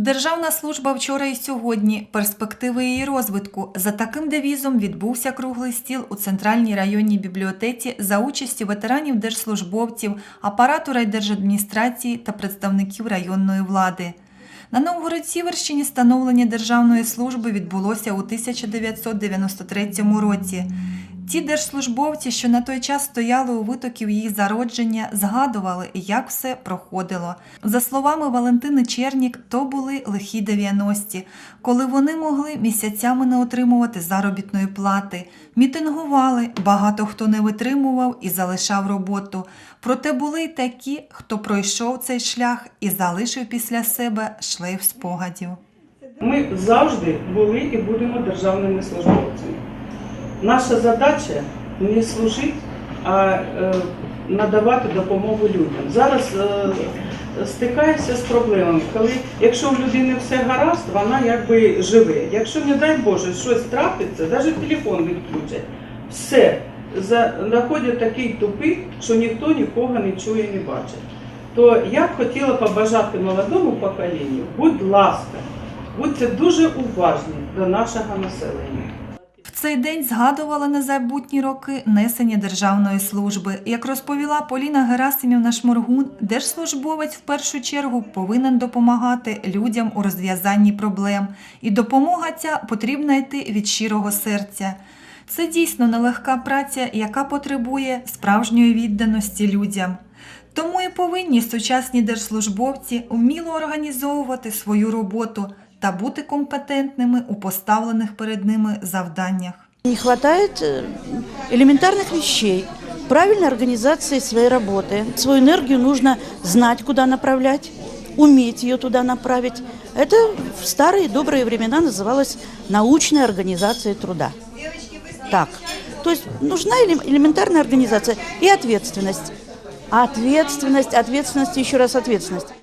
Державна служба вчора і сьогодні. Перспективи її розвитку. За таким девізом відбувся круглий стіл у центральній районній бібліотеці за участю ветеранів держслужбовців, апарату райдержадміністрації та представників районної влади. На Новгород-Сіверщині становлення державної служби відбулося у 1993 році. Ті держслужбовці, що на той час стояли у витоків її зародження, згадували, як все проходило. За словами Валентини Чернік, то були лихі 90-ті, коли вони могли місяцями не отримувати заробітної плати, мітингували, багато хто не витримував і залишав роботу. Проте були й такі, хто пройшов цей шлях і залишив після себе шлейф спогадів. Ми завжди були і будемо державними службовцями. Наша задача не служити, а е, надавати допомогу людям. Зараз е, стикаюся з проблемами, коли якщо в людини все гаразд, вона якби живе. Якщо, не дай Боже, щось трапиться, навіть телефон відключать, все, знаходять такий тупик, що ніхто нікого не чує, не бачить. То я б хотіла побажати молодому поколінню, будь ласка, будьте дуже уважні до нашого населення. Цей день згадували незабутні роки несення державної служби. Як розповіла Поліна Герасимівна Шморгун, держслужбовець в першу чергу повинен допомагати людям у розв'язанні проблем, і допомога ця потрібна йти від щирого серця. Це дійсно нелегка праця, яка потребує справжньої відданості людям. Тому і повинні сучасні держслужбовці вміло організовувати свою роботу та бути компетентними у поставлених перед ними завданнях. Не хватает э, элементарных вещей, правильной организации своей работы. Свою энергию нужно знать, куда направлять, уметь ее туда направить. Это в старые добрые времена называлось научной организацией труда. Так, то есть нужна элем- элементарная организация и ответственность. Ответственность, ответственность, и еще раз ответственность.